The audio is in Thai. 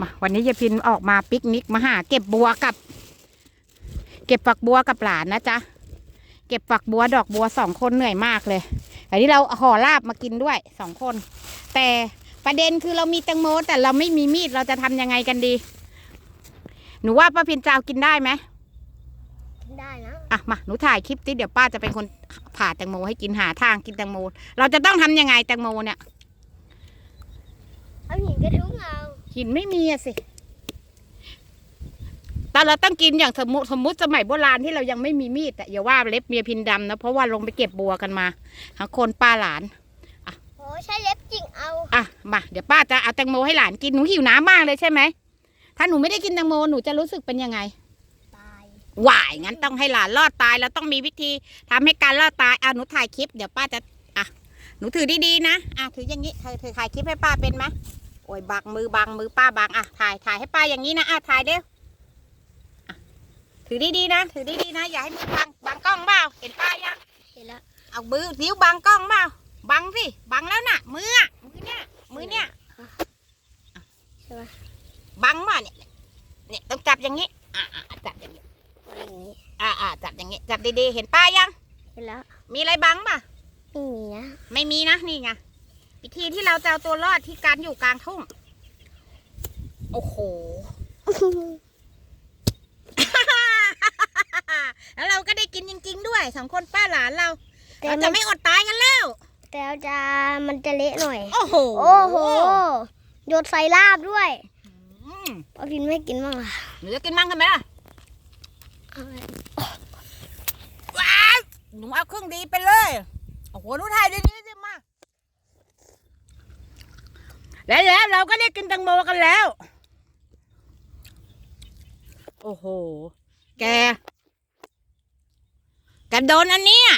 มาวันนี้ยายพินออกมาปิกนิกมาหา เก็บบัวกับ เก็บฝักบัวกับหลานนะจ๊ะ เก็บฝักบัวดอกบัวสองคนเหนื่อยมากเลยอันนี้เราห่อลาบมากินด้วยสองคน แต่ประเด็นคือเรามีแตงโมแต่เราไม่มีมีดเราจะทำยังไงกันดี หนูว่าป้าพินจะเอากินได้ไหมได้นะอะมาหนูถ่ายคลิปติเดี๋ยวป้าจะเป็นคนผ่าแตงโมให้กินหาทางกินแตงโม เราจะต้องทำยังไงแตงโมเนี่ย เอาหินกระทุ้งเอา หินไม่มีอะสิแต่เราต้องกินอย่างสมมติสมมติสมัยโบราณที่เรายังไม่มีมีดอะอย่าว่าเล็บเมียพินดำนะเพราะว่าลงไปเก็บบัวกันมาทั้งคนป้าหลานโอ้ใช้เล็บจิกเอาอะมาเดี๋ยวป้าจะเอาแตงโมให้หลานกินหนูหิวน้ำมากเลยใช่ไหมถ้าหนูไม่ได้กินแตงโมหนูจะรู้สึกเป็นยังไงตายหวายงั้นต้องให้หลานรอดตายแล้วต้องมีวิธีทำให้การรอดตายเอาหนูถ่ายคลิปเดี๋ยวป้าจะอะหนูถือดีๆนะอะถืออย่างนี้เธอเธอถ่ายคลิปให้ป้าเป็นไหม โอ้ยบังมือบังมือป้าบังอะถ่ายถ่ายให้ป้าอย่างนี้นะอะถ่ายเร็วอะถือดีๆนะ ถือดีๆนะ อย่าให้มือบังบังกล้องเปล่าเห็นป้ายังเห็นแล้วเอามือนิ้วบังกล้องเปล่าบังสิบังแล้วน่ะ มืออะมือเนี่ยมือเนี่ยใช่ปะบังมาเนี่ยเนี่ยต้องจับอย่างนี้อ่าจับอย่างนี้อย่างนี้อ่าอ่าจับอย่างนี้จับดีๆเห็นป้ายังเห็นแล้วมีอะไรบังป่ะไม่มีนะไม่มีนะนี่ไง วิธีที่เราจะเอาตัวรอดที่การอยู่กลางทุ่ง โอ้โห แล้วเราก็ได้กินจริง ๆ ด้วยสองคนป้าหลานเราแต่เรามัจะนไม่อดตายกันแล้ว แต่จะมันจะเละหน่อย โอ้โหโอ้โหโยนใส่ลาบด้วยอืมเอากินไม่กินบ้างล่ะหนูจะกินมั่งกันไหมล่ะเอาไว้ว้าวหนูเอาเครื่องดีไปเลย โอ้โหหนูถ่ายดีๆสิมา แล้วแล้วเราก็ได้กินตังโมกันแล้ว โอ้โห แก แกโดนอันเนี้ย